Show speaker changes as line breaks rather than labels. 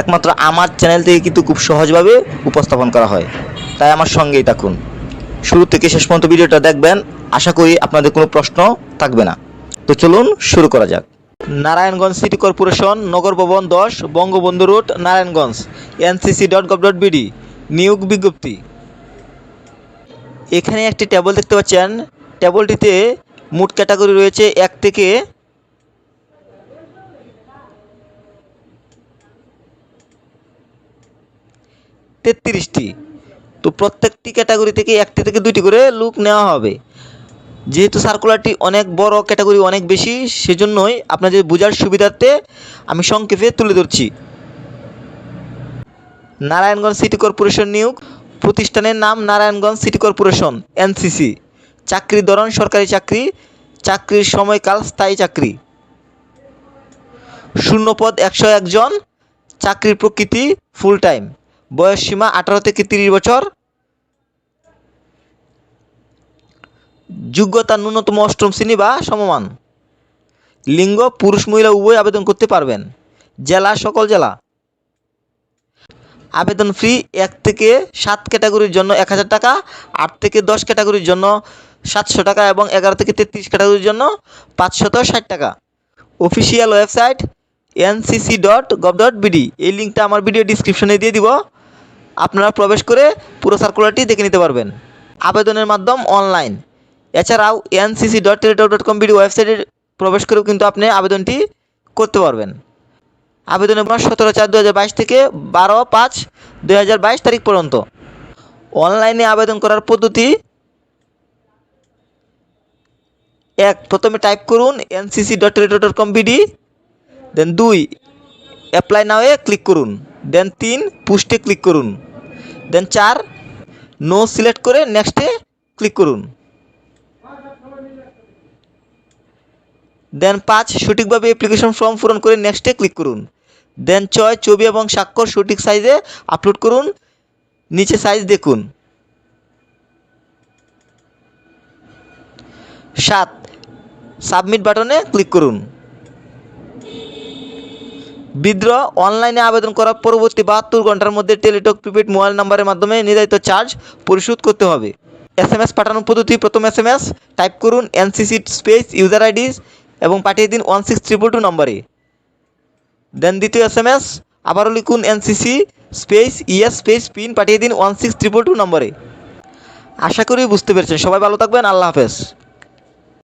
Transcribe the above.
একমাত্র আমার চ্যানেল থেকে কিন্তু খুব সহজভাবে উপস্থাপন করা হয়। তাই আমার সঙ্গেই থাকুন। শুরু থেকে শেষ পর্যন্ত ভিডিওটা দেখবেন। আশা করি আপনাদের কোনো প্রশ্ন থাকবে না। তো চলুন শুরু করা যাক। নারায়ণগঞ্জ সিটি কর্পোরেশন, নগর ভবন দশ, Bangabandhu road, Narayanganj. NCC dot gov dot BD, নিয়োগ বিজ্ঞপ্তি। এখানে একটি টেবল দেখতে পাচ্ছেন। টেবলটিতে মোট ক্যাটাগরি রয়েছে এক থেকে তেত্রিশটি। তো প্রত্যেকটি ক্যাটাগরি থেকে একটি থেকে দুইটি করে লুক নেওয়া হবে। যেহেতু সার্কুলারটি অনেক বড় ক্যাটাগরি অনেক বেশি, সেজন্যই আপনাদের বোঝার সুবিধার্থে আমি সংক্ষেপে তুলে ধরছি। নারায়ণগঞ্জ সিটি কর্পোরেশন নিয়োগ, প্রতিষ্ঠানের নাম নারায়ণগঞ্জ সিটি কর্পোরেশন, এনসিসি। চাকরির ধরন, সরকারি চাকরি, চাকরির সময়কাল, স্থায়ী চাকরি। শূন্যপদ একশো একজন, চাকরির প্রকৃতি ফুল টাইম বয়স সীমা আঠারো থেকে তিরিশ বছর। যোগ্যতা ন্যূনতম অষ্টম শ্রেণি বা সমমান। লিঙ্গ, পুরুষ, মহিলা, উভয় আবেদন করতে পারবেন। জেলা, সকল জেলা। আবেদন ফি এক থেকে সাত ক্যাটাগরির জন্য এক হাজার টাকা, আট থেকে দশ ক্যাটাগরির জন্য সাতশো টাকা এবং এগারো থেকে তেত্রিশ ক্যাটাগরির জন্য পাঁচশত ষাট টাকা। Official website NCC dot gov dot BD এই লিঙ্কটা আমার ভিডিও ডিসক্রিপশনে দিয়ে দিব। আপনারা প্রবেশ করে পুরো সার্কুলারটি দেখে নিতে পারবেন। আবেদনের মাধ্যম অনলাইন এছাড়াও NCC dot Teletalk dot com BD ওয়েবসাইটে প্রবেশ করেও কিন্তু আপনি আবেদনটি করতে পারবেন। আবেদনের মাস সতেরো চার দু হাজার বাইশ থেকে বারো পাঁচ দু হাজার বাইশ তারিখ পর্যন্ত। অনলাইনে আবেদন করার পদ্ধতি এক, প্রথমে টাইপ করুন NCC dot Teletalk dot com BD দেন দুই অ্যাপ্লাই নাওয়ে ক্লিক করুন। দেন তিন পুস্টে ক্লিক করুন। দেন চার নো সিলেক্ট করে নেক্সটে ক্লিক করুন। দেন পাঁচ, সঠিকভাবে অ্যাপ্লিকেশন ফর্ম পূরণ করে নেক্সটে ক্লিক করুন। দেন ছয়, ছবি এবং স্বাক্ষর সঠিক সাইজে আপলোড করুন। নিচে সাইজ দেখুন। সাত সাবমিট বাটনে ক্লিক করুন। বিদ্রোহ অনলাইনে আবেদন করার পরবর্তী বাহাত্তর ঘণ্টার মধ্যে টেলিটক প্রিপেড মোবাইল নাম্বারের মাধ্যমে নির্ধারিত চার্জ পরিশোধ করতে হবে। এস এম এস পাঠানোর পদ্ধতি, প্রথম এস এম এস টাইপ করুন এনসিসি স্পেস, ইউজার আইডি এবং পাঠিয়ে দিন ওয়ান সিক্স ট্রিপল টু নম্বরে। দেন দ্বিতীয় এস এম এস আবারও লিখুন NCC space, yes space, PIN পাঠিয়ে দিন ওয়ান সিক্স ট্রিপল টু নম্বরে। আশা করি বুঝতে পেরেছেন। সবাই ভালো থাকবেন। আল্লাহ হাফেজ।